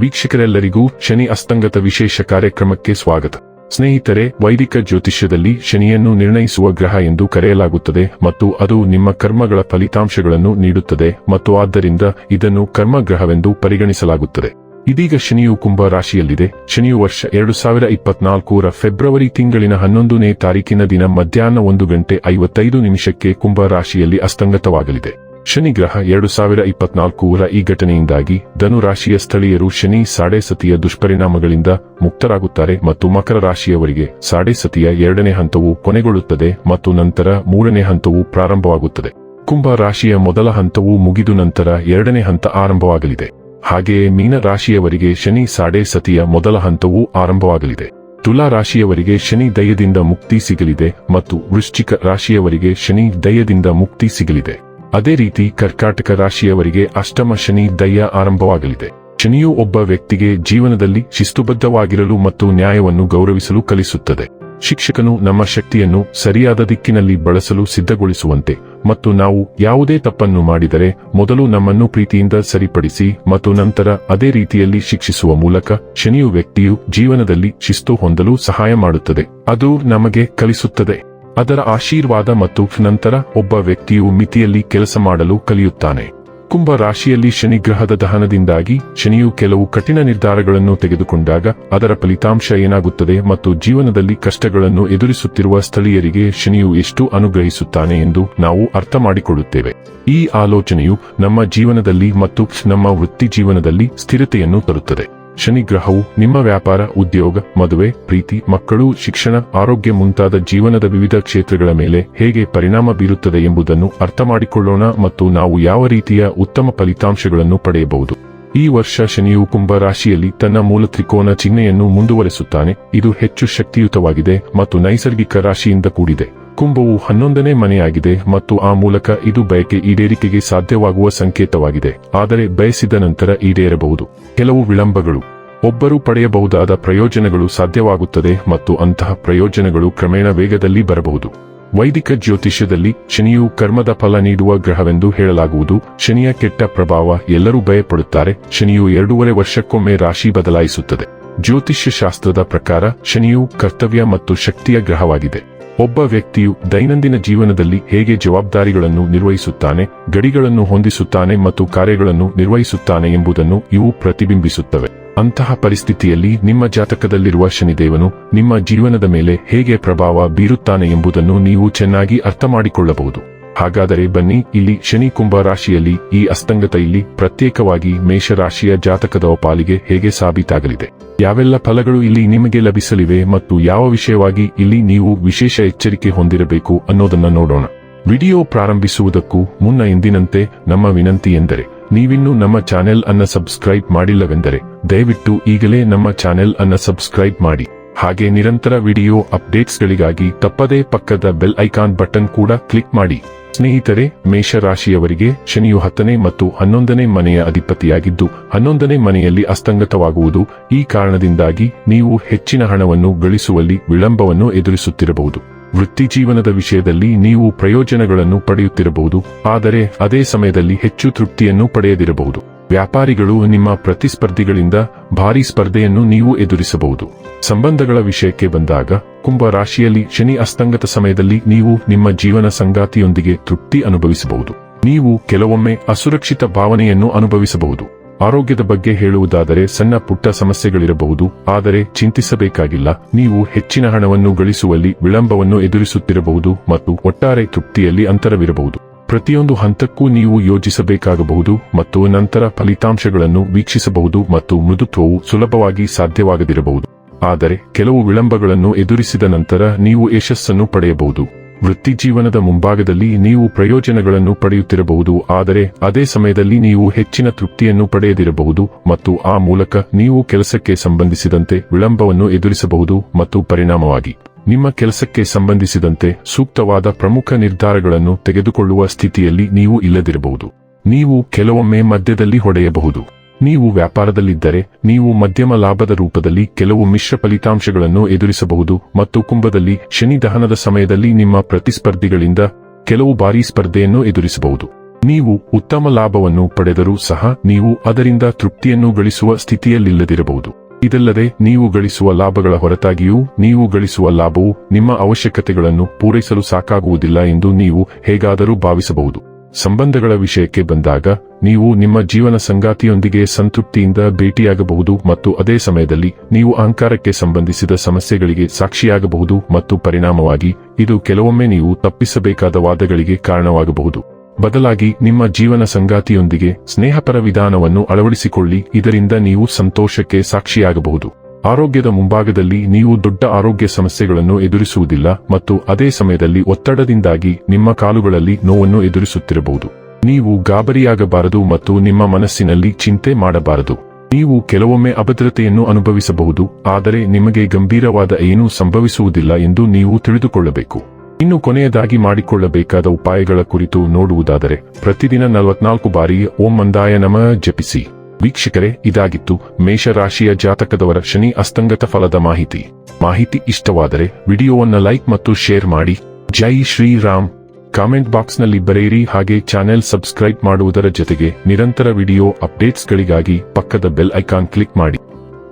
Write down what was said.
ವೀಕ್ಷಕರೆಲ್ಲರಿಗೂ ಶನಿ ಅಸ್ತಂಗತ ವಿಶೇಷ ಕಾರ್ಯಕ್ರಮಕ್ಕೆ ಸ್ವಾಗತ. ಸ್ನೇಹಿತರೆ, ವೈದಿಕ ಜ್ಯೋತಿಷ್ಯದಲ್ಲಿ ಶನಿಯನ್ನು ನಿರ್ಣಯಿಸುವ ಗ್ರಹ ಎಂದು ಕರೆಯಲಾಗುತ್ತದೆ ಮತ್ತು ಅದು ನಿಮ್ಮ ಕರ್ಮಗಳ ಫಲಿತಾಂಶಗಳನ್ನು ನೀಡುತ್ತದೆ ಮತ್ತು ಆದ್ದರಿಂದ ಇದನ್ನು ಕರ್ಮಗ್ರಹವೆಂದು ಪರಿಗಣಿಸಲಾಗುತ್ತದೆ. ಇದೀಗ ಶನಿಯು ಕುಂಭ ರಾಶಿಯಲ್ಲಿದೆ. ಶನಿಯು ವರ್ಷ ಎರಡು ಸಾವಿರ ಇಪ್ಪತ್ನಾಲ್ಕರ ಫೆಬ್ರವರಿ ತಿಂಗಳಿನ ಹನ್ನೊಂದನೇ ತಾರೀಕಿನ ದಿನ ಮಧ್ಯಾಹ್ನ ಒಂದು ಗಂಟೆ ಐವತ್ತೈದು ನಿಮಿಷಕ್ಕೆ ಕುಂಭ ರಾಶಿಯಲ್ಲಿ ಅಸ್ತಂಗತವಾಗಲಿದೆ. ಶನಿ ಗ್ರಹ ಎರಡು ಸಾವಿರ ಇಪ್ಪತ್ನಾಲ್ಕರ ಈ ಘಟನೆಯಿಂದಾಗಿ ಧನುರಾಶಿಯ ಸ್ಥಳೀಯರು ಶನಿ ಸಾಡೆ ಸತಿಯ ದುಷ್ಪರಿಣಾಮಗಳಿಂದ ಮುಕ್ತರಾಗುತ್ತಾರೆ ಮತ್ತು ಮಕರ ರಾಶಿಯವರಿಗೆ ಸಾಡೆ ಸತಿಯ ಎರಡನೇ ಹಂತವು ಕೊನೆಗೊಳ್ಳುತ್ತದೆ ಮತ್ತು ನಂತರ ಮೂರನೇ ಹಂತವು ಪ್ರಾರಂಭವಾಗುತ್ತದೆ. ಕುಂಭ ರಾಶಿಯ ಮೊದಲ ಹಂತವು ಮುಗಿದು ನಂತರ ಎರಡನೇ ಹಂತ ಆರಂಭವಾಗಲಿದೆ. ಹಾಗೆಯೇ ಮೀನ ರಾಶಿಯವರಿಗೆ ಶನಿ ಸಾಡೆ ಸತಿಯ ಮೊದಲ ಹಂತವು ಆರಂಭವಾಗಲಿದೆ. ತುಲಾ ರಾಶಿಯವರಿಗೆ ಶನಿ ದಯದಿಂದ ಮುಕ್ತಿ ಸಿಗಲಿದೆ ಮತ್ತು ವೃಶ್ಚಿಕ ರಾಶಿಯವರಿಗೆ ಶನಿ ದಯದಿಂದ ಮುಕ್ತಿ ಸಿಗಲಿದೆ. ಅದೇ ರೀತಿ ಕರ್ಕಾಟಕ ರಾಶಿಯವರಿಗೆ ಅಷ್ಟಮ ಶನಿ ದಯ್ಯ ಆರಂಭವಾಗಲಿದೆ. ಶನಿಯು ಒಬ್ಬ ವ್ಯಕ್ತಿಗೆ ಜೀವನದಲ್ಲಿ ಶಿಸ್ತುಬದ್ಧವಾಗಿರಲು ಮತ್ತು ನ್ಯಾಯವನ್ನು ಗೌರವಿಸಲು ಕಲಿಸುತ್ತದೆ. ಶಿಕ್ಷಕನು ನಮ್ಮ ಶಕ್ತಿಯನ್ನು ಸರಿಯಾದ ದಿಕ್ಕಿನಲ್ಲಿ ಬಳಸಲು ಸಿದ್ಧಗೊಳಿಸುವಂತೆ ಮತ್ತು ನಾವು ಯಾವುದೇ ತಪ್ಪನ್ನು ಮಾಡಿದರೆ ಮೊದಲು ನಮ್ಮನ್ನು ಪ್ರೀತಿಯಿಂದ ಸರಿಪಡಿಸಿ ಮತ್ತು ನಂತರ ಅದೇ ರೀತಿಯಲ್ಲಿ ಶಿಕ್ಷಿಸುವ ಮೂಲಕ ಶನಿಯು ವ್ಯಕ್ತಿಯು ಜೀವನದಲ್ಲಿ ಶಿಸ್ತು ಹೊಂದಲು ಸಹಾಯ ಮಾಡುತ್ತದೆ. ಅದು ನಮಗೆ ಕಲಿಸುತ್ತದೆ. ಅದರ ಆಶೀರ್ವಾದ ಮತ್ತು ನಂತರ ಒಬ್ಬ ವ್ಯಕ್ತಿಯು ಮಿತಿಯಲ್ಲಿ ಕೆಲಸ ಮಾಡಲು ಕಲಿಯುತ್ತಾನೆ. ಕುಂಭ ರಾಶಿಯಲ್ಲಿ ಶನಿ ಗ್ರಹದ ದಹನದಿಂದಾಗಿ ಶನಿಯು ಕೆಲವು ಕಠಿಣ ನಿರ್ಧಾರಗಳನ್ನು ತೆಗೆದುಕೊಂಡಾಗ ಅದರ ಫಲಿತಾಂಶ ಏನಾಗುತ್ತದೆ ಮತ್ತು ಜೀವನದಲ್ಲಿ ಕಷ್ಟಗಳನ್ನು ಎದುರಿಸುತ್ತಿರುವ ಸ್ಥಳೀಯರಿಗೆ ಶನಿಯು ಎಷ್ಟು ಅನುಗ್ರಹಿಸುತ್ತಾನೆ ಎಂದು ನಾವು ಅರ್ಥ ಮಾಡಿಕೊಳ್ಳುತ್ತೇವೆ. ಈ ಆಲೋಚನೆಯು ನಮ್ಮ ಜೀವನದಲ್ಲಿ ಮತ್ತು ನಮ್ಮ ವೃತ್ತಿ ಜೀವನದಲ್ಲಿ ಸ್ಥಿರತೆಯನ್ನು ತರುತ್ತದೆ. ಶನಿ ಗ್ರಹವು ನಿಮ್ಮ ವ್ಯಾಪಾರ, ಉದ್ಯೋಗ, ಮದುವೆ, ಪ್ರೀತಿ, ಮಕ್ಕಳು, ಶಿಕ್ಷಣ, ಆರೋಗ್ಯ ಮುಂತಾದ ಜೀವನದ ವಿವಿಧ ಕ್ಷೇತ್ರಗಳ ಮೇಲೆ ಹೇಗೆ ಪರಿಣಾಮ ಬೀರುತ್ತದೆ ಎಂಬುದನ್ನು ಅರ್ಥಮಾಡಿಕೊಳ್ಳೋಣ ಮತ್ತು ನಾವು ಯಾವ ರೀತಿಯ ಉತ್ತಮ ಫಲಿತಾಂಶಗಳನ್ನು ಪಡೆಯಬಹುದು. ಈ ವರ್ಷ ಶನಿಯು ಕುಂಭ ರಾಶಿಯಲ್ಲಿ ತನ್ನ ಮೂಲ ತ್ರಿಕೋನ ಚಿಹ್ನೆಯನ್ನು ಮುಂದುವರೆಸುತ್ತಾನೆ. ಇದು ಹೆಚ್ಚು ಶಕ್ತಿಯುತವಾಗಿದೆ ಮತ್ತು ನೈಸರ್ಗಿಕ ರಾಶಿಯಿಂದ ಕೂಡಿದೆ. ಕುಂಭವು ಹನ್ನೊಂದನೇ ಮನೆಯಾಗಿದೆ ಮತ್ತು ಆ ಮೂಲಕ ಇದು ಬಯಕೆ ಈಡೇರಿಕೆಗೆ ಸಾಧ್ಯವಾಗುವ ಸಂಕೇತವಾಗಿದೆ. ಆದರೆ ಬಯಸಿದ ನಂತರ ಈಡೇರಬಹುದು. ಕೆಲವು ವಿಳಂಬಗಳು. ಒಬ್ಬರು ಪಡೆಯಬಹುದಾದ ಪ್ರಯೋಜನಗಳು ಸಾಧ್ಯವಾಗುತ್ತದೆ ಮತ್ತು ಅಂತಹ ಪ್ರಯೋಜನಗಳು ಕ್ರಮೇಣ ವೇಗದಲ್ಲಿ ಬರಬಹುದು. ವೈದಿಕ ಜ್ಯೋತಿಷ್ಯದಲ್ಲಿ ಶನಿಯು ಕರ್ಮದ ಫಲ ನೀಡುವ ಗ್ರಹವೆಂದು ಹೇಳಲಾಗುವುದು. ಶನಿಯ ಕೆಟ್ಟ ಪ್ರಭಾವ ಎಲ್ಲರೂ ಭಯಪಡುತ್ತಾರೆ. ಶನಿಯು ಎರಡೂವರೆ ವರ್ಷಕ್ಕೊಮ್ಮೆ ರಾಶಿ ಬದಲಾಯಿಸುತ್ತದೆ. ಜ್ಯೋತಿಷ್ಯ ಶಾಸ್ತ್ರದ ಪ್ರಕಾರ ಶನಿಯು ಕರ್ತವ್ಯ ಮತ್ತು ಶಕ್ತಿಯ ಗ್ರಹವಾಗಿದೆ. ಒಬ್ಬ ವ್ಯಕ್ತಿಯು ದೈನಂದಿನ ಜೀವನದಲ್ಲಿ ಹೇಗೆ ಜವಾಬ್ದಾರಿಗಳನ್ನು ನಿರ್ವಹಿಸುತ್ತಾನೆ, ಗಡಿಗಳನ್ನು ಹೊಂದಿಸುತ್ತಾನೆ ಮತ್ತು ಕಾರ್ಯಗಳನ್ನು ನಿರ್ವಹಿಸುತ್ತಾನೆ ಎಂಬುದನ್ನು ಇವು ಪ್ರತಿಬಿಂಬಿಸುತ್ತವೆ. ಅಂತಹ ಪರಿಸ್ಥಿತಿಯಲ್ಲಿ ನಿಮ್ಮ ಜಾತಕದಲ್ಲಿರುವ ಶನಿದೇವನು ನಿಮ್ಮ ಜೀವನದ ಮೇಲೆ ಹೇಗೆ ಪ್ರಭಾವ ಬೀರುತ್ತಾನೆ ಎಂಬುದನ್ನು ನೀವು ಚೆನ್ನಾಗಿ ಅರ್ಥ ಮಾಡಿಕೊಳ್ಳಬಹುದು ಹಾಗಾದರೆ ಬನ್ನಿ, ಇಲ್ಲಿ ಶನಿ ಕುಂಭ ರಾಶಿಯಲ್ಲಿ ಈ ಅಸ್ತಂಗತ ಇಲ್ಲಿ ಪ್ರತ್ಯೇಕವಾಗಿ ಮೇಷರಾಶಿಯ ಜಾತಕದ ಪಾಲಿಗೆ ಹೇಗೆ ಸಾಬೀತಾಗಲಿದೆ? ಯಾವೆಲ್ಲ ಫಲಗಳು ಇಲ್ಲಿ ನಿಮಗೆ ಲಭಿಸಲಿವೆ ಮತ್ತು ಯಾವ ವಿಷಯವಾಗಿ ಇಲ್ಲಿ ನೀವು ವಿಶೇಷ ಎಚ್ಚರಿಕೆ ಹೊಂದಿರಬೇಕು ಅನ್ನೋದನ್ನ ನೋಡೋಣ. ವಿಡಿಯೋ ಪ್ರಾರಂಭಿಸುವುದಕ್ಕೂ ಮುನ್ನ ಎಂದಿನಂತೆ ನಮ್ಮ ವಿನಂತಿ ಎಂದರೆ, ನೀವಿನ್ನೂ ನಮ್ಮ ಚಾನೆಲ್ ಅನ್ನ ಸಬ್ಸ್ಕ್ರೈಬ್ ಮಾಡಿಲ್ಲವೆಂದರೆ, ದಯವಿಟ್ಟು ಈಗಲೇ ನಮ್ಮ ಚಾನೆಲ್ ಅನ್ನ ಸಬ್ಸ್ಕ್ರೈಬ್ ಮಾಡಿ. ಹಾಗೆ ನಿರಂತರ ವಿಡಿಯೋ ಅಪ್ಡೇಟ್ಸ್ಗಳಿಗಾಗಿ ತಪ್ಪದೇ ಪಕ್ಕದ ಬೆಲ್ ಐಕಾನ್ ಬಟನ್ ಕೂಡ ಕ್ಲಿಕ್ ಮಾಡಿ. ಸ್ನೇಹಿತರೆ, ಮೇಷರಾಶಿಯವರಿಗೆ ಶನಿಯು ಹತ್ತನೇ ಮತ್ತು ಹನ್ನೊಂದನೇ ಮನೆಯ ಅಧಿಪತಿಯಾಗಿದ್ದು, ಹನ್ನೊಂದನೇ ಮನೆಯಲ್ಲಿ ಅಸ್ತಂಗತವಾಗುವುದು ಈ ಕಾರಣದಿಂದಾಗಿ ನೀವು ಹೆಚ್ಚಿನ ಹಣವನ್ನು ಗಳಿಸುವಲ್ಲಿ ವಿಳಂಬವನ್ನು ಎದುರಿಸುತ್ತಿರಬಹುದು. ವೃತ್ತಿ ಜೀವನದ ವಿಷಯದಲ್ಲಿ ನೀವು ಪ್ರಯೋಜನಗಳನ್ನು ಪಡೆಯುತ್ತಿರಬಹುದು, ಆದರೆ ಅದೇ ಸಮಯದಲ್ಲಿ ಹೆಚ್ಚು ತೃಪ್ತಿಯನ್ನು ಪಡೆಯದಿರಬಹುದು. ವ್ಯಾಪಾರಿಗಳು ನಿಮ್ಮ ಪ್ರತಿಸ್ಪರ್ಧಿಗಳಿಂದ ಭಾರಿ ಸ್ಪರ್ಧೆಯನ್ನು ನೀವು ಎದುರಿಸಬಹುದು. ಸಂಬಂಧಗಳ ವಿಷಯಕ್ಕೆ ಬಂದಾಗ, ಕುಂಭ ರಾಶಿಯಲ್ಲಿ ಶನಿ ಅಸ್ತಂಗತ ಸಮಯದಲ್ಲಿ ನೀವು ನಿಮ್ಮ ಜೀವನ ಸಂಗಾತಿಯೊಂದಿಗೆ ತೃಪ್ತಿ ಅನುಭವಿಸಬಹುದು. ನೀವು ಕೆಲವೊಮ್ಮೆ ಅಸುರಕ್ಷಿತ ಭಾವನೆಯನ್ನು ಅನುಭವಿಸಬಹುದು. ಆರೋಗ್ಯದ ಬಗ್ಗೆ ಹೇಳುವುದಾದರೆ ಸಣ್ಣ ಪುಟ್ಟ ಸಮಸ್ಯೆಗಳಿರಬಹುದು, ಆದರೆ ಚಿಂತಿಸಬೇಕಾಗಿಲ್ಲ. ನೀವು ಹೆಚ್ಚಿನ ಹಣವನ್ನು ಗಳಿಸುವಲ್ಲಿ ವಿಳಂಬವನ್ನು ಎದುರಿಸುತ್ತಿರಬಹುದು ಮತ್ತು ಒಟ್ಟಾರೆ ತೃಪ್ತಿಯಲ್ಲಿ ಅಂತರವಿರಬಹುದು. ಪ್ರತಿಯೊಂದು ಹಂತಕ್ಕೂ ನೀವು ಯೋಜಿಸಬೇಕಾಗಬಹುದು ಮತ್ತು ನಂತರ ಫಲಿತಾಂಶಗಳನ್ನು ವೀಕ್ಷಿಸಬಹುದು ಮತ್ತು ಮೃದುತ್ವವು ಸುಲಭವಾಗಿ ಸಾಧ್ಯವಾಗದಿರಬಹುದು. ಆದರೆ, ಕೆಲವು ವಿಳಂಬಗಳನ್ನು ಎದುರಿಸಿದ ನಂತರ ನೀವು ಯಶಸ್ಸನ್ನು ಪಡೆಯಬಹುದು. ವೃತ್ತಿ ಜೀವನದ ಮುಂಭಾಗದಲ್ಲಿ ನೀವು ಪ್ರಯೋಜನಗಳನ್ನು ಪಡೆಯುತ್ತಿರಬಹುದು, ಆದರೆ ಅದೇ ಸಮಯದಲ್ಲಿ ನೀವು ಹೆಚ್ಚಿನ ತೃಪ್ತಿಯನ್ನು ಪಡೆಯದಿರಬಹುದು ಮತ್ತು ಆ ಮೂಲಕ ನೀವು ಕೆಲಸಕ್ಕೆ ಸಂಬಂಧಿಸಿದಂತೆ ವಿಳಂಬವನ್ನು ಎದುರಿಸಬಹುದು ಮತ್ತು ಪರಿಣಾಮವಾಗಿ. ನಿಮ್ಮ ಕೆಲಸಕ್ಕೆ ಸಂಬಂಧಿಸಿದಂತೆ ಸೂಕ್ತವಾದ ಪ್ರಮುಖ ನಿರ್ಧಾರಗಳನ್ನು ತೆಗೆದುಕೊಳ್ಳುವ ಸ್ಥಿತಿಯಲ್ಲಿ ನೀವು ಇಲ್ಲದಿರಬಹುದು. ನೀವು ಕೆಲವೊಮ್ಮೆ ಮಧ್ಯದಲ್ಲಿ ಹೊಡೆಯಬಹುದು. ನೀವು ವ್ಯಾಪಾರದಲ್ಲಿದ್ದರೆ ನೀವು ಮಧ್ಯಮ ಲಾಭದ ರೂಪದಲ್ಲಿ ಕೆಲವು ಮಿಶ್ರ ಫಲಿತಾಂಶಗಳನ್ನು ಎದುರಿಸಬಹುದು ಮತ್ತು ಕುಂಭದಲ್ಲಿ ಶನಿ ದಹನದ ಸಮಯದಲ್ಲಿ ನಿಮ್ಮ ಪ್ರತಿಸ್ಪರ್ಧಿಗಳಿಂದ ಕೆಲವು ಬಾರಿ ಸ್ಪರ್ಧೆಯನ್ನು ಎದುರಿಸಬಹುದು. ನೀವು ಉತ್ತಮ ಲಾಭವನ್ನು ಪಡೆದರೂ ಸಹ ನೀವು ಅದರಿಂದ ತೃಪ್ತಿಯನ್ನು ಗಳಿಸುವ ಸ್ಥಿತಿಯಲ್ಲಿಲ್ಲದಿರಬಹುದು. ಇದಲ್ಲದೆ ನೀವು ಗಳಿಸುವ ಲಾಭಗಳ ಹೊರತಾಗಿಯೂ ನೀವು ಗಳಿಸುವ ಲಾಭವು ನಿಮ್ಮ ಅವಶ್ಯಕತೆಗಳನ್ನು ಪೂರೈಸಲು ಸಾಕಾಗುವುದಿಲ್ಲ ಎಂದು ನೀವು ಹೇಗಾದರೂ ಭಾವಿಸಬಹುದು. ಸಂಬಂಧಗಳ ವಿಷಯಕ್ಕೆ ಬಂದಾಗ ನೀವು ನಿಮ್ಮ ಜೀವನ ಸಂಗಾತಿಯೊಂದಿಗೆ ಸಂತೃಪ್ತಿಯಿಂದ ಭೇಟಿಯಾಗಬಹುದು ಮತ್ತು ಅದೇ ಸಮಯದಲ್ಲಿ ನೀವು ಅಹಂಕಾರಕ್ಕೆ ಸಂಬಂಧಿಸಿದ ಸಮಸ್ಯೆಗಳಿಗೆ ಸಾಕ್ಷಿಯಾಗಬಹುದು ಮತ್ತು ಪರಿಣಾಮವಾಗಿ ಇದು ಕೆಲವೊಮ್ಮೆ ನೀವು ತಪ್ಪಿಸಬೇಕಾದ ವಾದಗಳಿಗೆ ಕಾರಣವಾಗಬಹುದು. ಬದಲಾಗಿ ನಿಮ್ಮ ಜೀವನ ಸಂಗಾತಿಯೊಂದಿಗೆ ಸ್ನೇಹಪರ ವಿಧಾನವನ್ನು ಅಳವಡಿಸಿಕೊಳ್ಳಿ, ಇದರಿಂದ ನೀವು ಸಂತೋಷಕ್ಕೆ ಸಾಕ್ಷಿಯಾಗಬಹುದು. ಆರೋಗ್ಯದ ಮುಂಭಾಗದಲ್ಲಿ ನೀವು ದೊಡ್ಡ ಆರೋಗ್ಯ ಸಮಸ್ಯೆಗಳನ್ನು ಎದುರಿಸುವುದಿಲ್ಲ ಮತ್ತು ಅದೇ ಸಮಯದಲ್ಲಿ ಒತ್ತಡದಿಂದಾಗಿ ನಿಮ್ಮ ಕಾಲುಗಳಲ್ಲಿ ನೋವನ್ನು ಎದುರಿಸುತ್ತಿರಬಹುದು. ನೀವು ಗಾಬರಿಯಾಗಬಾರದು ಮತ್ತು ನಿಮ್ಮ ಮನಸ್ಸಿನಲ್ಲಿ ಚಿಂತೆ ಮಾಡಬಾರದು. ನೀವು ಕೆಲವೊಮ್ಮೆ ಅಭದ್ರತೆಯನ್ನು ಅನುಭವಿಸಬಹುದು, ಆದರೆ ನಿಮಗೆ ಗಂಭೀರವಾದ ಏನೂ ಸಂಭವಿಸುವುದಿಲ್ಲ ಎಂದು ನೀವು ತಿಳಿದುಕೊಳ್ಳಬೇಕು. ಇನ್ನು ಕೊನೆಯದಾಗಿ ಮಾಡಿಕೊಳ್ಳಬೇಕಾದ ಉಪಾಯಗಳ ಕುರಿತು ನೋಡುವುದಾದರೆ, ಪ್ರತಿದಿನ ನಲವತ್ನಾಲ್ಕು ಬಾರಿ ಓಂ ಮಂದಾಯ ನಮ ಜಪಿಸಿ. ವೀಕ್ಷಕರೇ, ಇದಾಗಿತ್ತು ಮೇಷರಾಶಿಯ ಜಾತಕದವರ ಶನಿ ಅಸ್ತಂಗತ ಫಲದ ಮಾಹಿತಿ. ಮಾಹಿತಿ ಇಷ್ಟವಾದರೆ ವಿಡಿಯೋವನ್ನು ಲೈಕ್ ಮತ್ತು ಶೇರ್ ಮಾಡಿ. ಜೈ ಶ್ರೀರಾಮ್. ಕಾಮೆಂಟ್ ಬಾಕ್ಸ್ನಲ್ಲಿ ಬರೆಯಿರಿ ಹಾಗೆ ಚಾನೆಲ್ ಸಬ್ಸ್ಕ್ರೈಬ್ ಮಾಡುವುದರ ಜೊತೆಗೆ ನಿರಂತರ ವಿಡಿಯೋ ಅಪ್ಡೇಟ್ಸ್ಗಳಿಗಾಗಿ ಪಕ್ಕದ ಬೆಲ್ ಐಕಾನ್ ಕ್ಲಿಕ್ ಮಾಡಿ.